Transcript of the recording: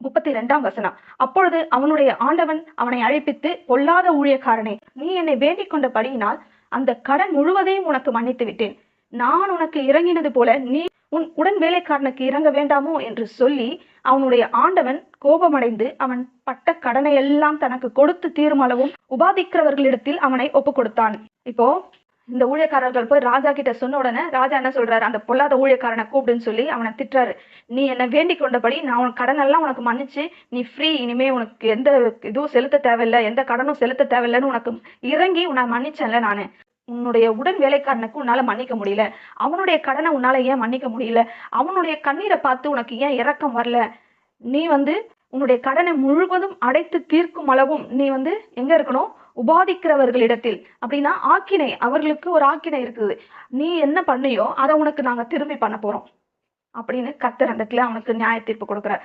முப்பத்தி ரெண்டாம் வசனம். அப்பொழுது அவனுடைய ஆண்டவன் அவனை அழைப்பித்து பொல்லாத ஊழியக்காரனே நீ என்னை வேண்டிக் கொண்டபடியினால் அந்த கடன் முழுவதையும் உனக்கு மன்னித்து விட்டேன். நான் உனக்கு இறங்கினது போல நீ உன் உடன் வேலைக்காரனுக்கு இறங்க வேண்டாமோ என்று சொல்லி அவனுடைய ஆண்டவன் கோபமடைந்து அவன் பட்ட கடனை எல்லாம் தனக்கு கொடுத்து தீருமளவும் உபாதிக்கிறவர்களிடத்தில் அவனை ஒப்பு கொடுத்தான் இப்போ இந்த ஊழியக்காரர்கள் போய் ராஜா கிட்ட சொன்ன உடனே ராஜா என்ன சொல்றாரு? அந்த பொல்லாத ஊழியக்காரனை கூப்பிடுன்னு சொல்லி அவனை திட்டுறாரு. நீ என்னை வேண்டி கொண்டபடி நான் உன் கடன் எல்லாம் உனக்கு மன்னிச்சு நீ ஃப்ரீ இனிமே உனக்கு எந்த இதுவும் செலுத்த தேவையில்லை எந்த கடனும் செலுத்த தேவையில்லைன்னு உனக்கு இறங்கி உன்னை மன்னிச்சேன்ல நானு. உன்னுடைய உடன் வேலைக்காரனுக்கு உன்னால மன்னிக்க முடியல. அவனுடைய கடனை உன்னால ஏன் மன்னிக்க முடியல? அவனுடைய கண்ணீரை பார்த்து உனக்கு ஏன் இறக்கம் வரல? நீ வந்து உன்னுடைய கடனை முழுவதும் அடைத்து தீர்க்கும் அளவும் நீ வந்து எங்க இருக்கணும்? உபாதிக்கிறவர்களிடத்தில் அப்படின்னா ஆக்கினை அவர்களுக்கு ஒரு ஆக்கினை இருக்குது. நீ என்ன பண்ணியோ அதை உனக்கு நாங்க திரும்பி பண்ண போறோம். அப்படின்னு கத்தர் அந்த இடத்துல அவனுக்கு நியாய தீர்ப்பு கொடுக்குறார்.